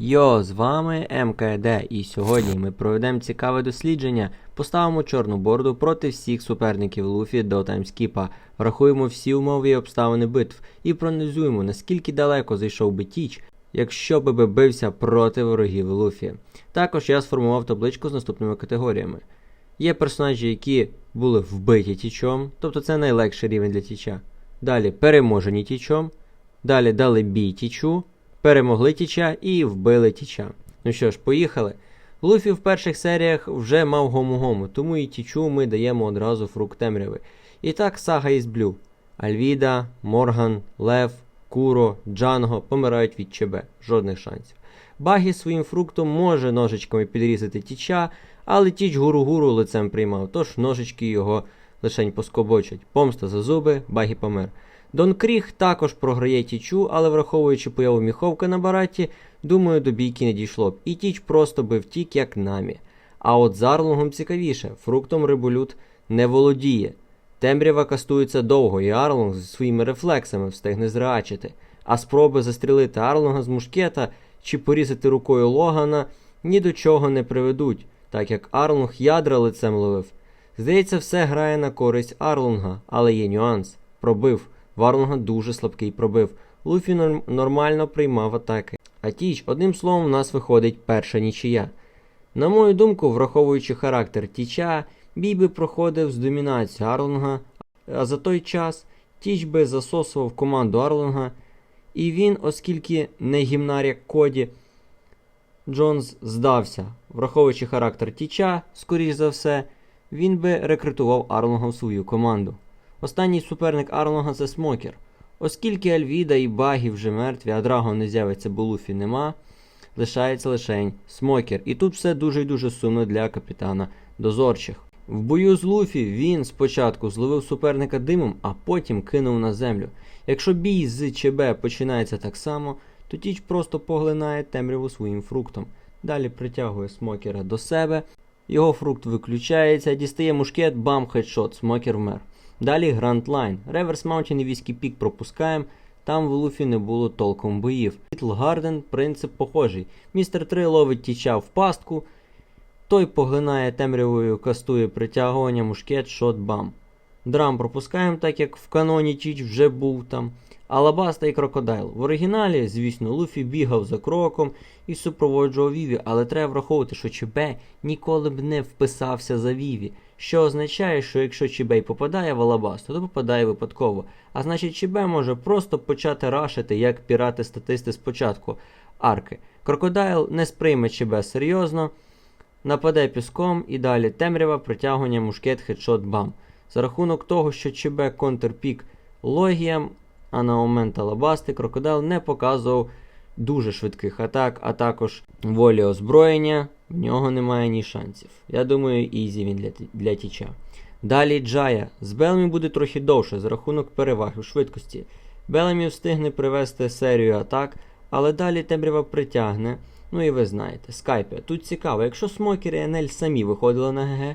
Йо, з вами МКД, і сьогодні ми проведемо цікаве дослідження. Поставимо чорну борду проти всіх суперників Луфі до таймскіпа, врахуємо всі умови і обставини битв і проаналізуємо, наскільки далеко зайшов би Тіч, якщо би бився проти ворогів Луфі. Також я сформував табличку з наступними категоріями. Є персонажі, які були вбиті тічом, тобто це найлегший рівень для тіча. Далі переможені тічом. Далі дали бій тічу, перемогли тіча і вбили тіча. Ну що ж, поїхали. Луфі в перших серіях вже мав гому-гому, тому і тічу ми даємо одразу фрукт темряви. І так сага із Блю. Альвіда, Морган, Лев, Куро, Джанго помирають від ЧБ. Жодних шансів. Багі своїм фруктом може ножичками підрізати тіча, але тіч гуру-гуру лицем приймав, тож ножички його лишень поскобочать. Помста за зуби, багі помер. Дон Кріг також програє Тічу, але враховуючи появу міховка на бараті, думаю, до бійки не дійшло б. І Тіч просто би втік, як намі. А от з Арлонгом цікавіше, фруктом риболют не володіє. Темрява кастується довго, і Арлонг зі своїми рефлексами встигне зреачити. А спроби застрілити Арлонга з мушкета чи порізати рукою Логана ні до чого не приведуть, так як Арлонг ядра лицем ловив. Здається, все грає на користь Арлонга, але є нюанс. Пробив. Варлонга дуже слабкий пробив. Луфі нормально приймав атаки. А Тіч, одним словом, у нас виходить перша нічия. На мою думку, враховуючи характер Тіча, бій би проходив з домінацією Арлонга, а за той час Тіч би засосував команду Арлонга, і він, оскільки не гімнар як Коді, Джонс здався, враховуючи характер Тіча, скоріш за все, він би рекрутував Арлонга в свою команду. Останній суперник Арлонга це Смокер. Оскільки Альвіда і Багі вже мертві, а Драго не з'явиться, бо Луфі нема, лишається лишень Смокер. І тут все дуже і дуже сумно для капітана дозорчих. В бою з Луфі він спочатку зловив суперника димом, а потім кинув на землю. Якщо бій з ЧБ починається так само, то Тіч просто поглинає темряву своїм фруктом. Далі притягує смокера до себе, його фрукт виключається, дістає мушкет, бам, хедшот, смокер вмер. Далі Гранд Лайн. Реверс Маунтін і Віський Пік пропускаємо. Там в Луфі не було толком боїв. Літл Гарден принцип похожий. Містер 3 ловить тіча в пастку, той поглинає темрявою, кастує притягування, мушкет, шот, бам. Драм пропускаємо, так як в каноні Тіч вже був там. Алабаста і Крокодайл. В оригіналі, звісно, Луфі бігав за кроком і супроводжував Віві, але треба враховувати, що ЧБ ніколи б не вписався за Віві, що означає, що якщо ЧБ й попадає в Алабасту, то попадає випадково. А значить, ЧБ може просто почати рашити, як пірати-статисти спочатку арки. Крокодайл не сприйме ЧБ серйозно, нападе піском і далі темрява, притягування, мушкет, хедшот, бам. За рахунок того, що ЧБ контрпік логіям, а на момент Алабасти крокодайл не показував дуже швидких атак, а також волі озброєння, в нього немає ні шансів. Я думаю, ізі він для, для тіча. Далі Джая. З Белемі буде трохи довше за рахунок переваги в швидкості. Белемі встигне привести серію атак, але далі темрява притягне. Ну і ви знаєте, скайпе. Тут цікаво, якщо Смокер і Енель самі виходили на ГГ,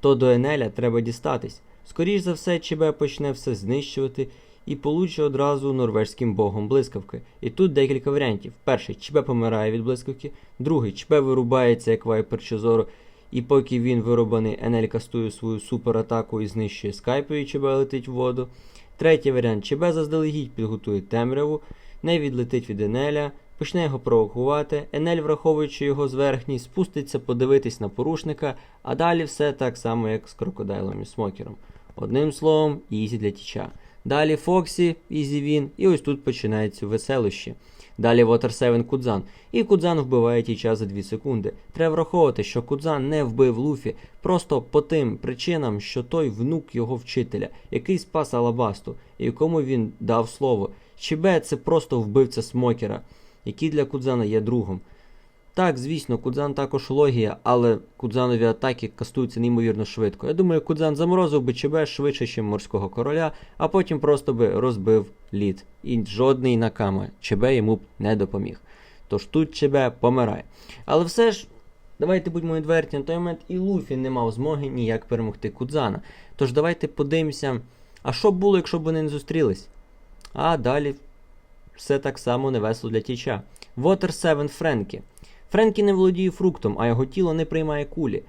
то до Енеля треба дістатись. Скоріш за все, ЧБ почне все знищувати і получить одразу норвежським богом блискавки. І тут декілька варіантів. Перший ЧБ помирає від блискавки, другий ЧБ вирубається як вайпер Чозоро, і поки він вирубаний, Енель кастує свою суператаку і знищує скайпу, і ЧБ летить в воду. Третій варіант ЧБ заздалегідь підготує темряву, не відлетить від Енеля, почне його провокувати. Енель, враховуючи його зверхність, спуститься подивитись на порушника, а далі все так само, як з крокодайлом і смокером. Одним словом, ізі для тіча. Далі Фоксі, Ізі Він, і ось тут починається веселище. Далі Water 7 Кудзан. І Кудзан вбиває тіча за 2 секунди. Треба враховувати, що Кудзан не вбив Луфі просто по тим причинам, що той внук його вчителя, який спас Алабасту, і якому він дав слово. Чібе це просто вбивця смокера, який для Кудзана є другом. Так, звісно, Кудзан також логія, але Кудзанові атаки кастуються неймовірно швидко. Я думаю, Кудзан заморозив би ЧБ швидше, ніж морського короля, а потім просто би розбив лід. І жодний накама ЧБ йому б не допоміг. Тож тут ЧБ помирає. Але все ж, давайте будьмо відверті, на той момент і Луфі не мав змоги ніяк перемогти Кудзана. Тож давайте подивимося, а що б було, якщо б вони не зустрілись? А далі все так само невесело для тіча. Water 7 Френкі. Френкі не володіє фруктом, а його тіло не приймає кулі.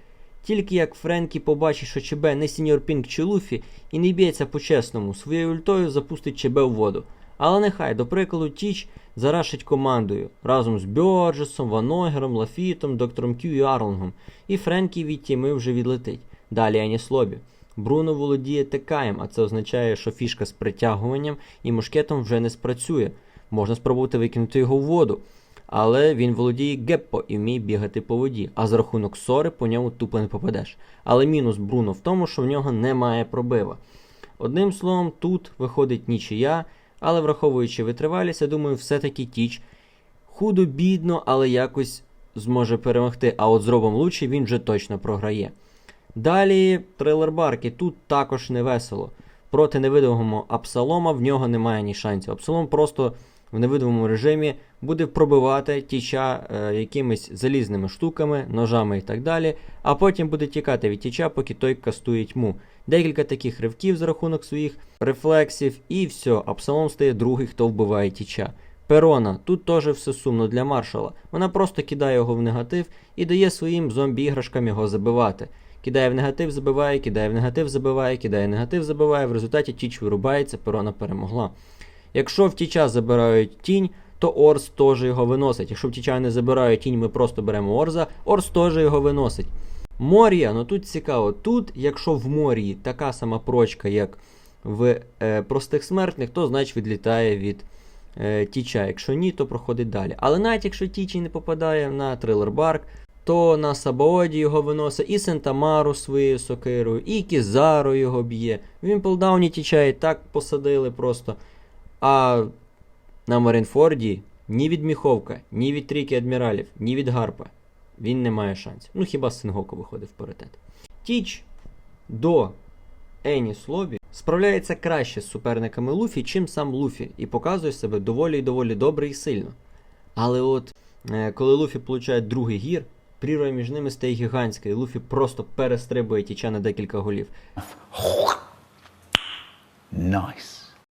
Тільки як Френкі побачить, що ЧБ не сіньор Пінк чи Луфі і не б'ється по-чесному, своєю ультою запустить ЧБ в воду. Але нехай, до прикладу, Тіч зарашить командою разом з Бьорджесом, Ванойгером, Лафітом, доктором Кью і Арлингом. І Френкі від тіми вже відлетить. Далі Аніс Лобі. Бруно володіє текаєм, а це означає, що фішка з притягуванням і мушкетом вже не спрацює. Можна спробувати викинути його в воду. Але він володіє геппо і вміє бігати по воді, а за рахунок сори по ньому тупо не попадеш. Але мінус Бруно в тому, що в нього немає пробива. Одним словом, тут виходить нічия, але враховуючи витривалість, я думаю, все-таки тіч худо-бідно, але якось зможе перемогти. А от з Робом Лучі він вже точно програє. Далі трилер Барки. Тут також не весело. Проти невидимого Апсалома в нього немає ні шансів. Апсалом просто в невидимому режимі буде пробивати тіча е, якимись залізними штуками, ножами і так далі, а потім буде тікати від тіча, поки той кастує тьму. Декілька таких ривків за рахунок своїх рефлексів, і все, Апсалом стає другий, хто вбиває тіча. Перона, тут теж все сумно для маршала. Вона просто кидає його в негатив і дає своїм зомбі-іграшкам його забивати. Кидає в негатив, забиває, кидає в негатив, забиває, кидає в негатив, забиває. В результаті Тіч вирубається, перона перемогла. Якщо в Тіча забирають тінь, то Орс теж його виносить. Якщо в Тіча не забирають тінь, ми просто беремо Орза, Орс теж його виносить. Морія, ну тут цікаво. Тут, якщо в Морії така сама прочка, як в е, простих смертних, то значить відлітає від е, Тіча. Якщо ні, то проходить далі. Але навіть якщо Тічі не попадає на трилер Барк, то на Сабаоді його виносить, і Сентамару своєю сокирою, і Кізаро його б'є. В Імплдауні Тіча і так посадили просто. А на Маринфорді ні від Міховка, ні від трійки адміралів, ні від Гарпа він не має шансів. Ну хіба Сингоку виходить в паритет. Тіч до Ені Слобі справляється краще з суперниками Луфі, чим сам Луфі, і показує себе доволі і доволі добре і сильно. Але от е, коли Луфі получає другий гір, прірва між ними стає гігантська, і Луфі просто перестрибує тіча на декілька голів. Nice.